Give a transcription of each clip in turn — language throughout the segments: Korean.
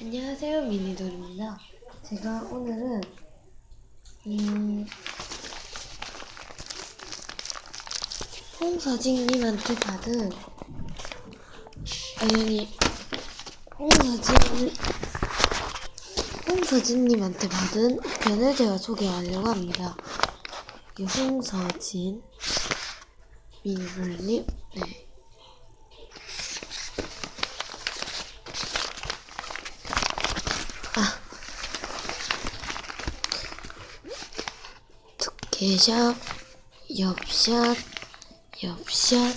안녕하세요 미니돌입니다. 제가 오늘은 음, 홍서진님한테 받은 아니 홍서진 홍서진님한테 받은 우편을 제가 소개하려고 합니다. 이 홍서진 미니돌님 네. 아. 두께샵, 엽샷, 엽샷,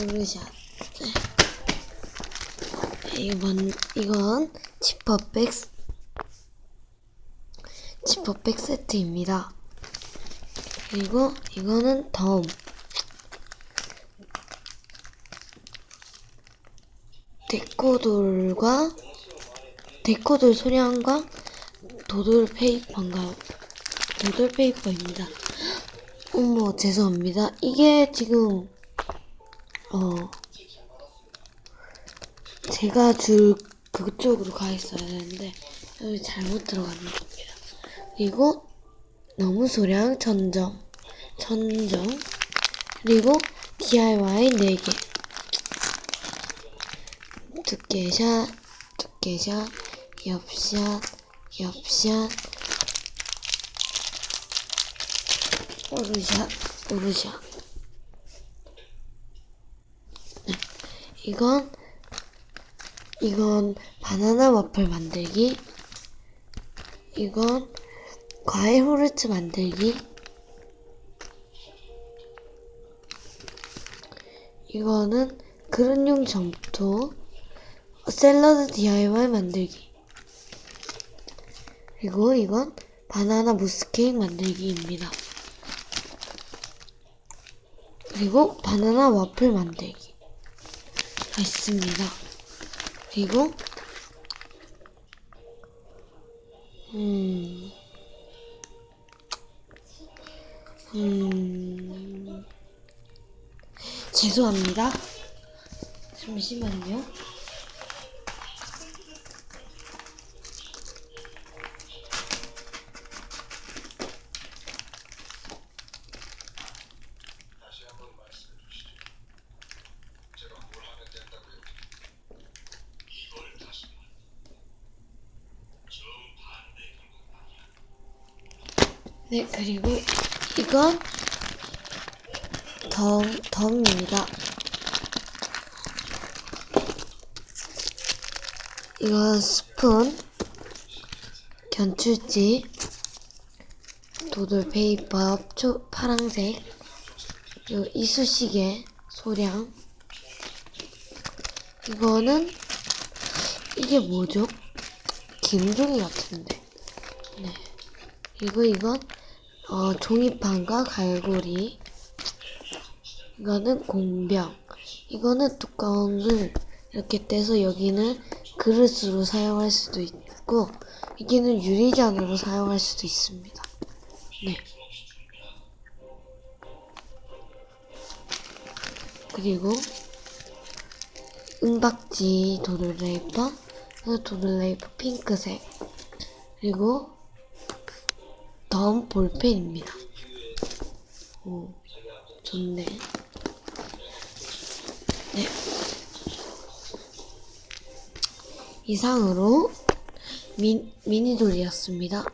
오르샷. 네. 이건, 이건 지퍼백, 지퍼백 세트입니다. 그리고 이거는 덤. 데코돌과 데코돌 소량과 도돌 페이퍼인가요? 도돌 페이퍼입니다. 어머 죄송합니다. 이게 지금 어 제가 줄 그쪽으로 가 있어야 되는데 여기 잘못 들어갔는 겁니다. 그리고 너무 소량 천정 천정 그리고 DIY 4개 두께샷 두께샷 엽샷, 엽샷, 오르샷, 오르샷. 네. 이건, 이건 바나나 와플 만들기. 이건 과일 후르츠 만들기. 이거는 그릇용 점토, 샐러드 DIY 만들기. 그리고 이건 바나나 무스 케이크 만들기입니다. 그리고 바나나 와플 만들기 있습니다. 그리고 음, 음, 죄송합니다. 잠시만요. 다시 한번 말씀해 주시죠. 제가 뭘 하면 된다고요? 이걸 다시 정반대 네, 그리고 이건 덤, 덤입니다. 이건 스푼, 견출지, 도돌 페이퍼 초, 파랑색, 그리고 이쑤시개 소량. 이거는 이게 뭐죠? 김종이 같은데. 네. 그리고 이건 어, 종이판과 갈고리. 이거는 공병. 이거는 뚜껑을 이렇게 떼서 여기는 그릇으로 사용할 수도 있고 여기는 유리잔으로 사용할 수도 있습니다. 네. 그리고 은박지 도들레이퍼 도들레이퍼 핑크색 그리고 덤 볼펜입니다. 오, 좋네. 네. 이상으로 미, 미니돌이었습니다.